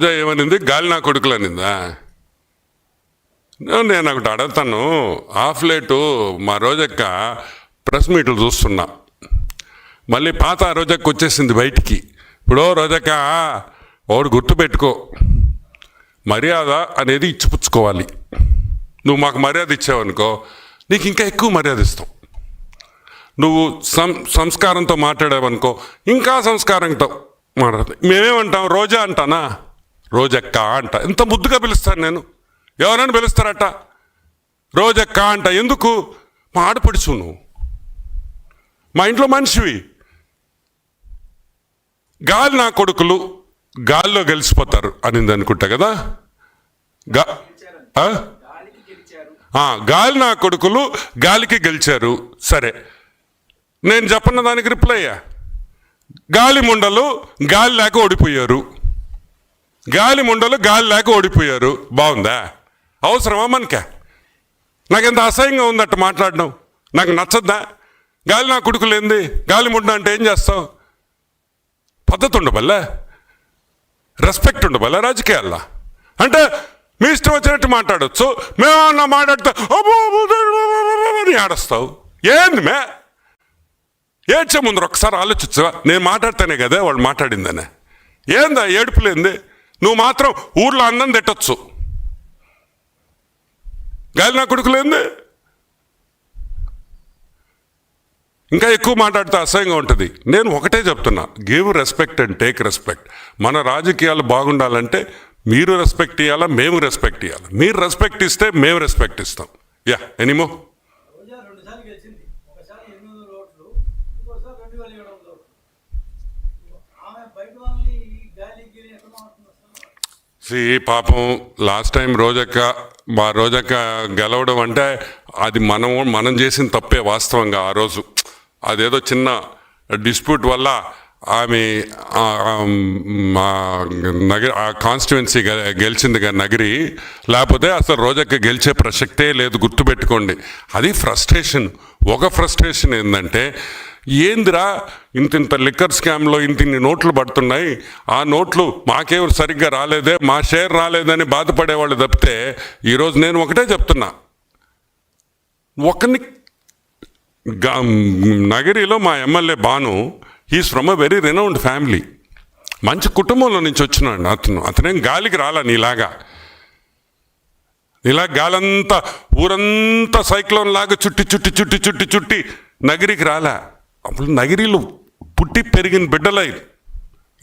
రోజా ఏమనింది? గాలి నా కొడుకులు అనిందా నేను ఒకటి అడుగుతాను. హాఫ్ లేటు మా రోజక్క ప్రెస్ మీట్లు చూస్తున్నా. మళ్ళీ పాత రోజక్క వచ్చేసింది బయటికి. ఇప్పుడు రోజక్క ఒకడు గుర్తుపెట్టుకో మర్యాద అనేది ఇచ్చిపుచ్చుకోవాలి నువ్వు మాకు మర్యాద ఇచ్చావనుకో నీకు ఇంకా ఎక్కువ మర్యాద ఇస్తాం. నువ్వు సం సంస్కారంతో మాట్లాడావనుకో ఇంకా సంస్కారంతో మాట్లాడతాం మేమేమంటాం? రోజా అంటానా? రోజక్క అంట. ఎంత ముద్దుగా పిలుస్తాను నేను? ఎవరైనా పిలుస్తారట? రోజక్క అంట. ఎందుకు? మా ఆడపడుచు నువ్వు. మా ఇంట్లో మనిషివి. గాలి నా కొడుకులు గాల్లో గెలిచిపోతారు అనింది అనుకుంటా కదా? గా గాలి నా కొడుకులు గాలికి గెలిచారు. సరే. నేను చెప్పన్న దానికి రిప్లై అయ్యా? గాలి ముండలు గాలి లేక ఓడిపోయారు. గాలి ముండలు గాలి లేక ఓడిపోయారు. బాగుందా? అవసరమా మనకే? ఎంత అసహ్యంగా ఉందట మాట్లాడడం? నాకు నచ్చద్దా? గాలి నా కుడుకులేంది గాలి ముండ అంటే ఏం చేస్తావు? పద్ధతి ఉండబల్లా? రెస్పెక్ట్ ఉండబల్లా రాజకీయాల్లో? అంటే మీ ఇష్టం వచ్చినట్టు మాట్లాడచ్చు. మేమన్నా మాట్లాడితే అని ఆడస్తావు ఏంది మే? ఏడ్చే ముందర ఒకసారి ఆలోచించవా? నేను మాట్లాడితేనే కదా వాళ్ళు మాట్లాడిందనే. ఏందా ఏడుపులేంది? నువ్వు మాత్రం ఊర్లో అన్నం తిట్టచ్చు. గాలి నా కొడుకులేంది? ఇంకా ఎక్కువ మాట్లాడితే అసహ్యంగా ఉంటుంది. నేను ఒకటే చెప్తున్నా give respect and take respect మన రాజకీయాలు బాగుండాలంటే మీరు రెస్పెక్ట్ ఇవ్వాలా మేము రెస్పెక్ట్ ఇవ్వాలి మీరు రెస్పెక్ట్ ఇస్తే మేము రెస్పెక్ట్ ఇస్తాం. యా ఎనీమో రోజా రెండు సార్లు గెలిచింది ఒకసారి ఎనిమిది వందల ఓట్లు ఇంకోసారి రెండు వేల ఏడు వందల ఓట్లు ఆమె బయట వాళ్ళని ఈ గాలి గిరి ఎక్కడ మారుతుంది అసలు సి పాపం లాస్ట్ టైం రోజక్క మా రోజక్క గెలవడం అంటే అది మనం మనం చేసిన తప్పే వాస్తవంగా ఆ రోజు. అదేదో చిన్న డిస్ప్యూట్ వల్ల ఆమె ఆ మా నగరి ఆ కాన్స్టిట్యువెన్సీ గెలిచింది నగరి. లేకపోతే అసలు రోజక్క గెలిచే ప్రసక్తే లేదు గుర్తుపెట్టుకోండి. అది ఫ్రస్ట్రేషన్. ఒక ఫ్రస్ట్రేషన్ ఏంటంటే ఏందిరా ఇంత ఇంత లిక్కర్ స్కామ్లో ఇంతిన్ని నోట్లు పడుతున్నాయి? ఆ నోట్లు మాకే సరిగ్గా రాలేదే మా షేర్ రాలేదని బాధపడేవాళ్ళు తప్పితే ఈరోజు నేను ఒకటే చెప్తున్నా. ఒకని నగరిలో మా MLA Bhanu he's from a very renowned family మంచి కుటుంబంలో నుంచి వచ్చినాడు అతను. అతనేం గాలికి రాలా నీలాగా. ఇలా గాలంతా ఊరంతా సైక్లోన్ లాగా చుట్టి చుట్టి చుట్టి చుట్టి చుట్టి నగిరికి రాలా. అప్పుడు నగిరిలో పుట్టి పెరిగిన బిడ్డలై.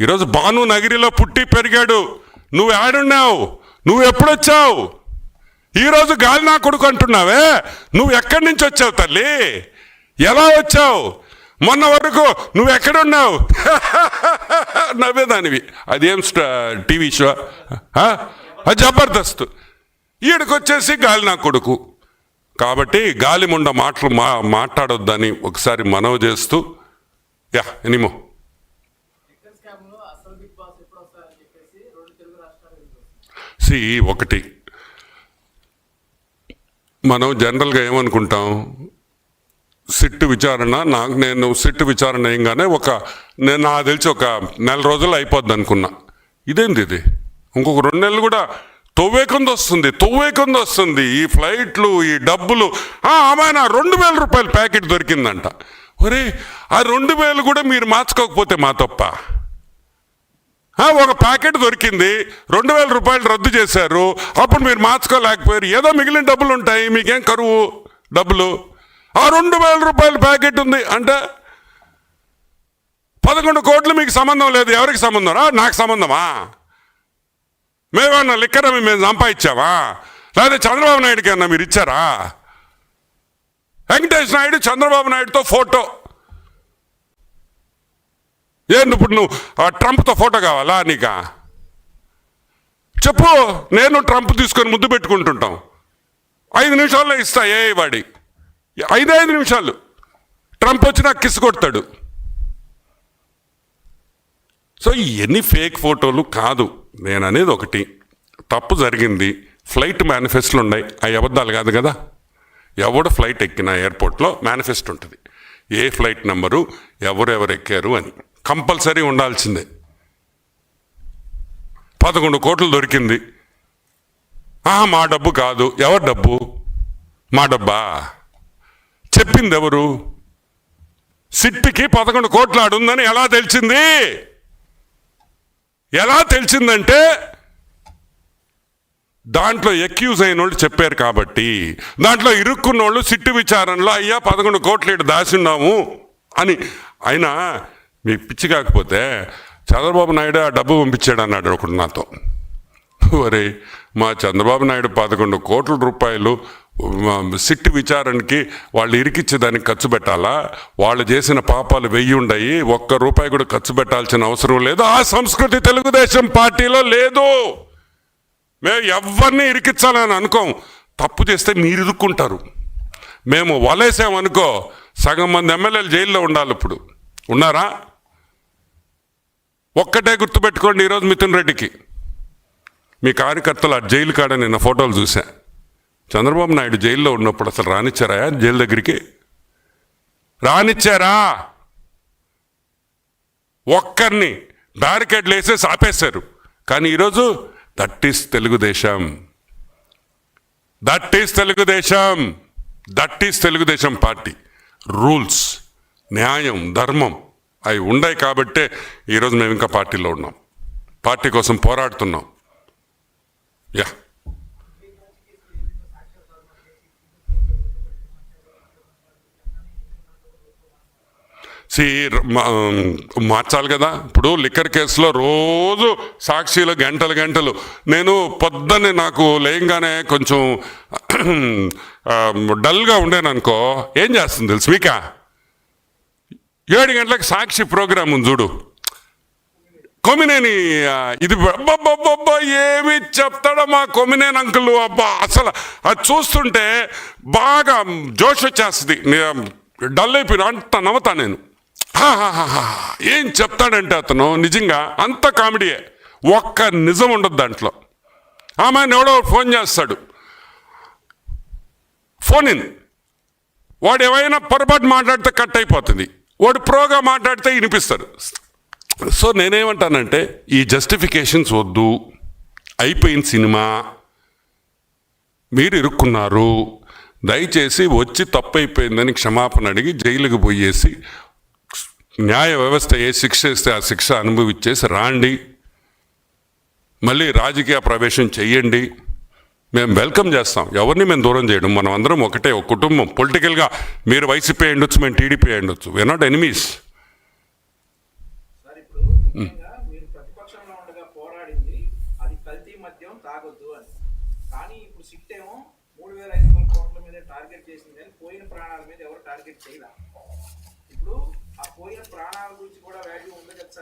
ఈరోజు బాను నగిరిలో పుట్టి పెరిగాడు. నువ్వు ఏడున్నావు? నువ్వు ఎప్పుడొచ్చావు? ఈరోజు గాలి నా కొడుకు అంటున్నావే? నువ్వు ఎక్కడి నుంచి వచ్చావు తల్లి? ఎలా వచ్చావు? మొన్న వరకు నువ్వు ఎక్కడున్నావు? నవ్వేదానివి. అదేం టీవీ షో? అది జబర్దస్త్. ఈడకొచ్చేసి గాలి నా కొడుకు. కాబట్టి గాలి ముండ మాటలు మా మాట్లాడొద్దని ఒకసారి మనవి చేస్తూ యా ఎనిమో. సి ఒకటి. మనం జనరల్గా ఏమనుకుంటాం? సిట్టు విచారణ నాకు నేను సిట్టు విచారణ ఏంగానే ఒక నేను నాకు తెలిసి ఒక నెల రోజులు అయిపోద్ది అనుకున్నా. ఇదేంది ఇది? ఇంకొక రెండు నెలలు కూడా తొవ్వేకొంది వస్తుంది తొవ్వేకొంది వస్తుంది. ఈ ఫ్లైట్లు ఈ డబ్బులు ఆ, ఆమెన రెండు వేల రూపాయల ప్యాకెట్ దొరికిందంట. ఒరే ఆ రెండు వేలు కూడా మీరు మార్చుకోకపోతే మా తప్ప. ఒక ప్యాకెట్ దొరికింది రెండు వేల రూపాయలు రద్దు చేశారు అప్పుడు మీరు మార్చుకోలేకపోయారు. ఏదో మిగిలిన డబ్బులు ఉంటాయి మీకేం కరువు డబ్బులు? ఆ రెండు వేల రూపాయల ప్యాకెట్ ఉంది అంటే పదకొండు కోట్లు మీకు సంబంధం లేదు ఎవరికి సంబంధం? నాకు సంబంధమా? మేమన్నా లిక్కర్ అమ్మి మేము సంపాదించావా? లేదా చంద్రబాబు నాయుడుకి అన్నా మీరు ఇచ్చారా? వెంకటేష్ నాయుడు చంద్రబాబు నాయుడుతో ఫోటో. ఏంది ఇప్పుడు నువ్వు ఆ ట్రంప్తో ఫోటో కావాలా నీకా? చెప్పు నేను ట్రంప్ తీసుకొని ముద్దు పెట్టుకుంటుంటాం. ఐదు నిమిషాల్లో ఇస్తా ఏ వాడి. ఐదు ఐదు నిమిషాలు. ట్రంప్ వచ్చి నాకు కిస్ కొడతాడు. సో ఇవన్నీ ఫేక్ ఫోటోలు కాదు. నేను అనేది ఒకటి. తప్పు జరిగింది. ఫ్లైట్ మేనిఫెస్టోలు ఉన్నాయి. అవి అబద్ధాలు కాదు కదా. ఎవడు ఫ్లైట్ ఎక్కిన ఎయిర్పోర్ట్లో మేనిఫెస్ట్ ఉంటుంది. ఏ ఫ్లైట్ నెంబరు ఎవరెవరు ఎక్కారు అని. కంపల్సరీ ఉండాల్సిందే. పదకొండు కోట్లు దొరికింది. ఆహా మా డబ్బు కాదు. ఎవరి డబ్బు? మా డబ్బా? చెప్పింది ఎవరు సిట్టికి పదకొండు కోట్లు ఆడుందని ఎలా తెలిసింది? ఎలా తెలిసిందంటే దాంట్లో ఎక్యూజ్ అయిన వాళ్ళు చెప్పారు కాబట్టి దాంట్లో ఇరుక్కున్న వాళ్ళు సిట్టు విచారణలో అయ్యా పదకొండు కోట్లు ఇటు దాచున్నాము అని. అయినా మీ పిచ్చి కాకపోతే చంద్రబాబు నాయుడు ఆ డబ్బు పంపించాడు అన్నాడు ఒకడు నాతో మరి మా చంద్రబాబు నాయుడు పదకొండు కోట్ల రూపాయలు సిట్ సిట్టు విచారణకి వాళ్ళు ఇరికిచ్చేదానికి ఖర్చు పెట్టాలా? వాళ్ళు చేసిన పాపాలు వెయ్యి ఉండయి ఒక్క రూపాయి కూడా ఖర్చు పెట్టాల్సిన అవసరం లేదు. ఆ సంస్కృతి తెలుగుదేశం పార్టీలో లేదు. మేము ఎవరిని ఇరికించాలని అనుకోం. తప్పు చేస్తే మీరు ఇరుక్కుంటారు. మేము వలేసామనుకో సగం మంది ఎమ్మెల్యేలు జైల్లో ఉండాలి ఇప్పుడు. ఉన్నారా? ఒక్కటే గుర్తుపెట్టుకోండి ఈరోజు మిథున్ రెడ్డికి. మీ కార్యకర్తలు ఆ జైలు కాడ నిన్న ఫోటోలు చూసా. చంద్రబాబు నాయుడు జైల్లో ఉన్నప్పుడు అసలు రానిచ్చారా? జైలు దగ్గరికి? రానిచ్చారా? ఒక్కరిని బ్యారికేడ్లు వేసేసి ఆపేశారు. కానీ ఈరోజు that is Telugu Desam that is Telugu Desam that is Telugu Desam party. Rules న్యాయం ధర్మం అవి ఉన్నాయి కాబట్టే ఈరోజు మేము ఇంకా పార్టీలో ఉన్నాం. పార్టీ కోసం పోరాడుతున్నాం. యా. సీ మార్చాలి కదా. ఇప్పుడు లిక్కర్ కేసులో రోజు సాక్షిలు గంటలు గంటలు. నేను పొద్దున్నే నాకు లేయంగానే కొంచెం డల్గా ఉండేననుకో ఏం చేస్తుంది తెలుసు మీకా? ఏడు గంటలకు సాక్షి ప్రోగ్రామ్ ఉంది చూడు. కొమినేని ఇది అబ్బబ్బబ్బబ్బా ఏమి చెప్తాడో మా కొమినేని అంకుల్ అబ్బా అసలు అది చూస్తుంటే బాగా జోష్ వచ్చేస్తుంది. డల్ అయిపోయిన అంత నవ్వుతా నేను. ఏం చెప్తాడంటే అతను నిజంగా అంత కామెడీయే. ఒక్క నిజం ఉండదు దాంట్లో. ఆమె ఎవడో ఫోన్ చేస్తాడు. Phone in. వాడు ఏమైనా పొరపాటు మాట్లాడితే కట్ అయిపోతుంది. వాడు ప్రోగా మాట్లాడితే వినిపిస్తాడు. సో నేనేమంటానంటే ఈ జస్టిఫికేషన్స్ వద్దు. అయిపోయిన సినిమా. మీరు ఇరుక్కున్నారు. దయచేసి వచ్చి తప్పు అయిపోయిందని క్షమాపణ అడిగి జైలుకి పోయేసి న్యాయ వ్యవస్థ ఏ శిక్ష ఇస్తే ఆ శిక్ష అనుభవించేసి రాండి. మళ్ళీ రాజకీయ ప్రవేశం చెయ్యండి. మేము వెల్కమ్ చేస్తాం. ఎవరిని మేము దూరం చేయడం? మనం అందరం ఒకటే ఒక కుటుంబం. పొలిటికల్గా మీరు వైసీపీ అయ్యుండొచ్చు మేము టీడీపీ అయ్యుండొచ్చు. వీఆర్ నాట్ ఎనిమీస్ ఇప్పుడు ఆ పోయిన ప్రాణాల గురించి కూడా వాల్యూ ఉంది కదా సార్?